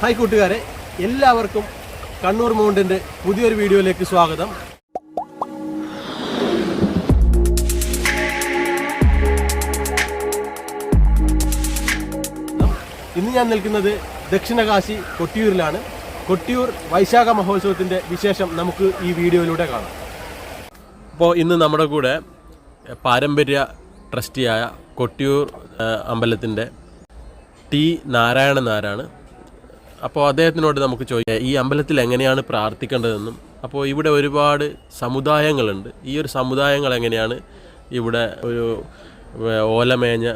Hi കൂട്ടുകാരെ എല്ലാവർക്കും കണ്ണൂർ മൗണ്ടിന്റെ പുതിയൊരു വീഡിയോയിലേക്ക് സ്വാഗതം. ഇന്ന് ഞാൻ നിൽക്കുന്നത് ദക്ഷിണകാശി കൊട്ടിയൂരിലാണ്. കൊട്ടിയൂർ വൈശാഖ മഹോത്സവത്തിന്റെ വിശേഷം നമുക്ക് ഈ വീഡിയോയിലൂടെ കാണാം. അപ്പോൾ ഇന്ന് നമ്മുടെ കൂടെ പാരമ്പര്യ ട്രസ്റ്റിയായ കൊട്ടിയൂർ അമ്പലത്തിന്റെ ടി നാരായണൻ നാരാണ് അപ്പോൾ അദ്ദേഹത്തിനോട് നമുക്ക് ചോദിക്കാം ഈ അമ്പലത്തിൽ എങ്ങനെയാണ് പ്രാർത്ഥിക്കേണ്ടതെന്നും? അപ്പോൾ ഇവിടെ ഒരുപാട് സമുദായങ്ങളുണ്ട്. ഈ ഒരു സമുദായങ്ങൾ എങ്ങനെയാണ് ഇവിടെ ഒരു ഓലമേഞ്ഞ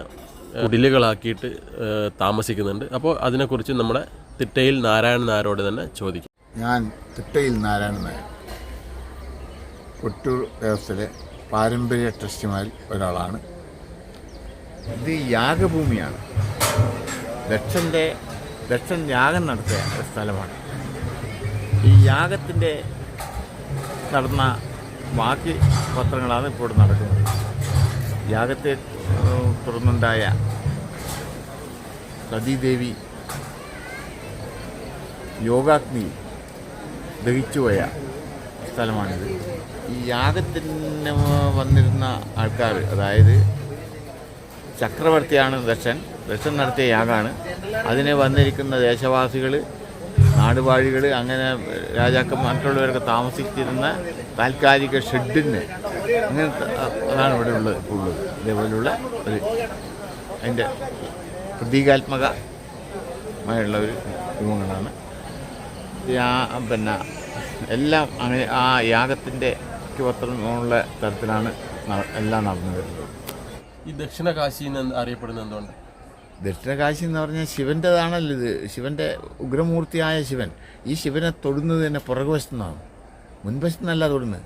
കുടിലുകളാക്കിയിട്ട് താമസിക്കുന്നുണ്ട്? അപ്പോൾ അതിനെക്കുറിച്ച് നമ്മുടെ തിട്ടയിൽ നാരായണൻ നായരോട് തന്നെ ചോദിക്കും. ഞാൻ തിട്ടയിൽ നാരായണൻ നായർ. കൊട്ടൂർ ദേവസ്ഥയിലെ പാരമ്പര്യ ട്രസ്റ്റിമാരിൽ ഒരാളാണ്. ഇത് യാഗഭൂമിയാണ്. ദക്ഷന്റെ ദക്ഷൻ യാഗം നടത്തിയ ഒരു സ്ഥലമാണ്. ഈ യാഗത്തിന്റെ നടന്ന ബാക്കി പത്രങ്ങളാണ് ഇപ്പോൾ നടക്കുന്നത്. യാഗത്തെ തുടർന്നുണ്ടായ സതീദേവി യോഗാഗ്നി ദഹിച്ചുപോയ സ്ഥലമാണിത്. ഈ യാഗത്തിന് വന്നിരുന്ന ആൾക്കാർ അതായത് ചക്രവർത്തിയാണ് ദക്ഷൻ ദക്ഷൻ നടത്തിയ യാഗമാണ് അതിന് വന്നിരിക്കുന്ന ദേശവാസികൾ നാടുവാഴികൾ അങ്ങനെ രാജാക്കന്മാർക്കുള്ളവരൊക്കെ താമസിച്ചിരുന്ന താൽക്കാലിക ഷെഡിന് അങ്ങനെ അതാണ് ഇവിടെ ഉള്ളത് ഉള്ളത്. ഇതേപോലുള്ള ഒരു അതിന്റെ പ്രതീകാത്മകമായുള്ള ഒരു രൂപങ്ങളാണ്. പിന്നെ എല്ലാം അങ്ങനെ ആ യാഗത്തിന്റെ പത്രമുള്ള തരത്തിലാണ് എല്ലാം നടന്നു വരുന്നത്. ഈ ദക്ഷിണകാശി എന്ന് അറിയപ്പെടുന്നത് എന്തുകൊണ്ട്? ദക്ഷിണകാശി എന്ന് പറഞ്ഞാൽ ശിവന്റെതാണല്ലോ ഇത്. ശിവന്റെ ഉഗ്രമൂർത്തിയായ ശിവൻ. ഈ ശിവനെ തൊടുന്നത് തന്നെ പുറകുവശത്തു നിന്നാണ് മുൻവശത്തു നിന്നല്ല തൊടുന്നത്.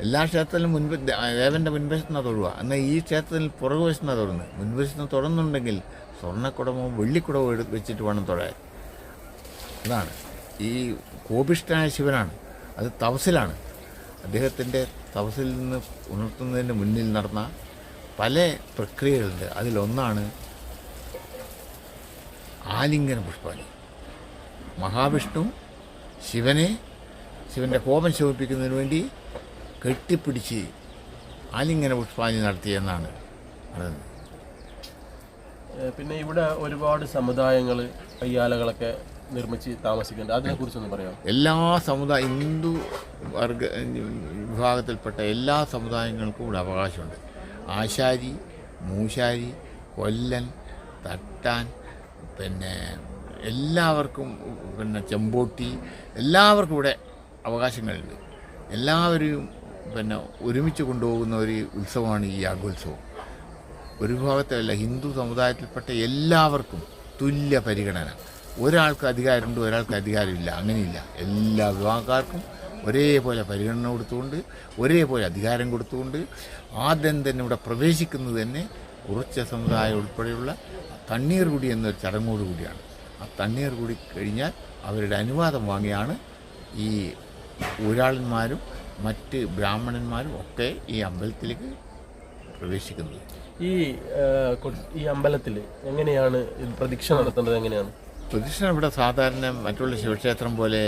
എല്ലാ ക്ഷേത്രത്തിലും മുൻപ് ദേവന്റെ മുൻവശത്തു നിന്നാണ് തൊടുക. എന്നാൽ ഈ ക്ഷേത്രത്തിൽ പുറകുവശത്തു നിന്നാണ് തൊടുന്നത്. മുൻവശത്ത് നിന്ന് തൊടുന്നുണ്ടെങ്കിൽ സ്വർണക്കുടമോ വെള്ളിക്കുടമോ എടുത്ത് വെച്ചിട്ട് വേണം തൊഴാൻ അതാണ്. ഈ കോപിഷ്ടനായ ശിവനാണ്. അത് തപസിലാണ് അദ്ദേഹത്തിന്റെ തപസിൽ നിന്ന് ഉണർത്തുന്നതിന് മുന്നിൽ നടന്ന പല പ്രക്രിയകളുണ്ട്. അതിലൊന്നാണ് ആലിംഗന പുഷ്പാണി മഹാവിഷ്ണു ശിവനെ ശിവന്റെ കോപം ശമിപ്പിക്കുന്നതിന് വേണ്ടി കെട്ടിപ്പിടിച്ച് ആലിംഗന പുഷ്പാഞ്ജലി നടത്തിയെന്നാണ് പറയുന്നത്. പിന്നെ ഇവിടെ ഒരുപാട് സമുദായങ്ങൾ കയ്യാലകളൊക്കെ നിർമ്മിച്ച് താമസിക്കുന്നുണ്ട്. അതിനെക്കുറിച്ചൊന്ന് പറയാം എല്ലാ സമുദായ ഹിന്ദു വർഗ വിഭാഗത്തിൽപ്പെട്ട എല്ലാ സമുദായങ്ങൾക്കും ഇവിടെ അവകാശമുണ്ട്. ആശാരി മൂശാരി കൊല്ലൻ തട്ടാൻ പിന്നെ എല്ലാവർക്കും പിന്നെ ചെമ്പോട്ടി എല്ലാവർക്കും ഇവിടെ അവകാശങ്ങളുണ്ട്. എല്ലാവരെയും പിന്നെ ഒരുമിച്ച് കൊണ്ടുപോകുന്ന ഒരു ഉത്സവമാണ് ഈ യാഗോത്സവം ഒരു വിഭാഗത്തിലല്ല ഹിന്ദു സമുദായത്തിൽപ്പെട്ട എല്ലാവർക്കും തുല്യ പരിഗണന. ഒരാൾക്ക് അധികാരമുണ്ട് ഒരാൾക്ക് അധികാരമില്ല അങ്ങനെയില്ല. എല്ലാ വിഭാഗക്കാർക്കും ഒരേപോലെ പരിഗണന കൊടുത്തുകൊണ്ട് ഒരേപോലെ അധികാരം കൊടുത്തുകൊണ്ട് ആദ്യം തന്നെ ഇവിടെ പ്രവേശിക്കുന്നത് തന്നെ കുറച്ച് സമുദായം ഉൾപ്പെടെയുള്ള തണ്ണീർ കുടി എന്നൊരു ചടങ്ങോട് കൂടിയാണ്. ആ തണ്ണീർ കുടി കഴിഞ്ഞാൽ അവരുടെ അനുവാദം വാങ്ങിയാണ് ഈ ഊരാളന്മാരും മറ്റ് ബ്രാഹ്മണന്മാരും ഒക്കെ ഈ അമ്പലത്തിലേക്ക് പ്രവേശിക്കുന്നത്. ഈ ഈ അമ്പലത്തിൽ എങ്ങനെയാണ് പ്രതീക്ഷ നടത്തേണ്ടത്? എങ്ങനെയാണ്? പ്രദക്ഷിണം ഇവിടെ സാധാരണ മറ്റുള്ള ശിവക്ഷേത്രം പോലെ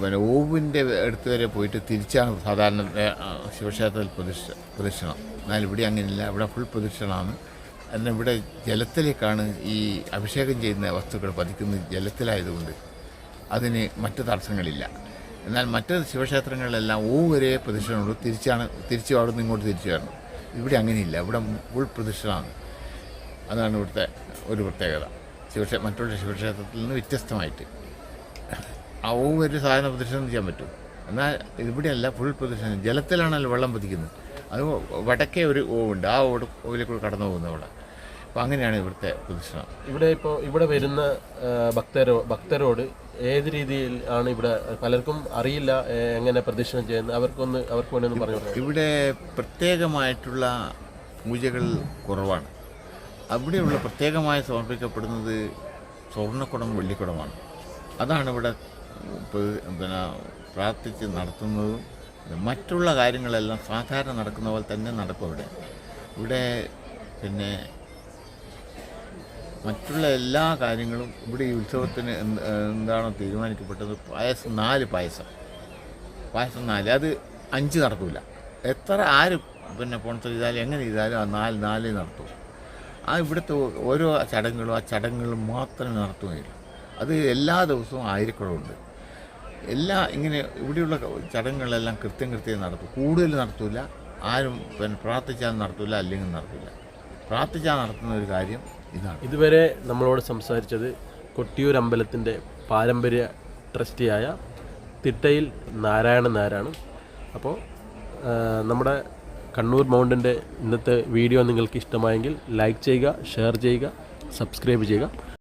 പിന്നെ ഓവിന്റെ അടുത്ത് വരെ പോയിട്ട് തിരിച്ചാണ് സാധാരണ ശിവക്ഷേത്രത്തിൽ പ്രതിഷ്ഠ പ്രദക്ഷിണം. എന്നാൽ ഇവിടെ അങ്ങനെയില്ല. ഇവിടെ ഫുൾ പ്രദക്ഷിണമാണ്. എന്നാൽ ഇവിടെ ജലത്തിലേക്കാണ് ഈ അഭിഷേകം ചെയ്യുന്ന വസ്തുക്കൾ പതിക്കുന്നത് ജലത്തിലായതുകൊണ്ട്. അതിന് മറ്റ് തടസ്സങ്ങളില്ല. എന്നാൽ മറ്റ് ശിവക്ഷേത്രങ്ങളിലെല്ലാം ഒരേ പ്രദക്ഷിണമുള്ളൂ തിരിച്ചാണ് തിരിച്ചു അവിടെ നിന്ന് ഇങ്ങോട്ട് തിരിച്ചു വരണം. ഇവിടെ അങ്ങനെയില്ല. ഇവിടെ ഫുൾ പ്രദക്ഷിണമാണ് അതാണ് ഇവിടുത്തെ ഒരു പ്രത്യേകത. ശിവക്ഷേ മറ്റുള്ള ശിവക്ഷേത്രത്തിൽ നിന്ന് വ്യത്യസ്തമായിട്ട്. ആ ഒരു സാധനം പ്രദക്ഷിണം ചെയ്യാൻ പറ്റും. എന്നാൽ ഇവിടെയല്ല ഫുൾ പ്രദക്ഷിണം ജലത്തിലാണല്ലോ വെള്ളം പതിക്കുന്നത്. അത് വടക്കേ ഒരു ഓവുണ്ട് ആ ഓട് ഓവിലേക്കൂടെ കടന്നു പോകുന്നത് അവിടെ. അപ്പോൾ അങ്ങനെയാണ് ഇവിടുത്തെ പ്രദക്ഷിണം ഇവിടെ ഇപ്പോൾ ഇവിടെ വരുന്ന ഭക്തരോ ഭക്തരോട് ഏത് രീതിയിൽ ആണ് ഇവിടെ പലർക്കും അറിയില്ല എങ്ങനെ പ്രദക്ഷിണം ചെയ്യുന്നത്? അവർക്കൊന്ന് അവർക്ക് വേണ്ടി ഒന്ന് പറഞ്ഞു ഇവിടെ പ്രത്യേകമായിട്ടുള്ള പൂജകൾ കുറവാണ്. അവിടെയുള്ള പ്രത്യേകമായി സമർപ്പിക്കപ്പെടുന്നത് സ്വർണക്കുടം വെള്ളിക്കുടമാണ്. അതാണ് ഇവിടെ പിന്നെ പ്രാർത്ഥിച്ച് നടത്തുന്നതും മറ്റുള്ള കാര്യങ്ങളെല്ലാം സാധാരണ നടക്കുന്ന പോലെ തന്നെ നടക്കും ഇവിടെ ഇവിടെ പിന്നെ മറ്റുള്ള എല്ലാ കാര്യങ്ങളും ഇവിടെ ഈ ഉത്സവത്തിന് എന്താണോ തീരുമാനിക്കപ്പെട്ടത്? പായസം നാല് പായസം. പായസം നാല്. അത് അഞ്ച് നടത്തൂല എത്ര ആര് പിന്നെ പോണത്തിൽ ചെയ്താലും എങ്ങനെ ചെയ്താലും ആ നാല് നാല് നടത്തും ആ ഇവിടുത്തെ ഓരോ ചടങ്ങുകളും ആ ചടങ്ങുകളും മാത്രമേ നടത്തുകയുള്ളൂ. അത് എല്ലാ ദിവസവും ആയിരക്കുളമുണ്ട് എല്ലാ ഇങ്ങനെ ഇവിടെയുള്ള ചടങ്ങുകളെല്ലാം കൃത്യം കൃത്യം നടത്തും. കൂടുതൽ നടത്തൂല. ആരും പിന്നെ പ്രാർത്ഥിച്ചാൽ നടത്തൂല അല്ലെങ്കിൽ നടത്തില്ല പ്രാർത്ഥിച്ചാൽ നടത്തുന്ന ഒരു കാര്യം ഇതാണ്. ഇതുവരെ നമ്മളോട് സംസാരിച്ചത് കൊട്ടിയൂർ അമ്പലത്തിന്റെ പാരമ്പര്യ ട്രസ്റ്റിയായ തിട്ടയിൽ നാരായണൻ നായരാണ്. അപ്പോൾ നമ്മുടെ കണ്ണൂർ മൗണ്ടിന്റെ ഇന്നത്തെ വീഡിയോ നിങ്ങൾക്ക് ഇഷ്ടമായെങ്കിൽ ലൈക്ക് ചെയ്യുക ഷെയർ ചെയ്യുക സബ്സ്ക്രൈബ് ചെയ്യുക.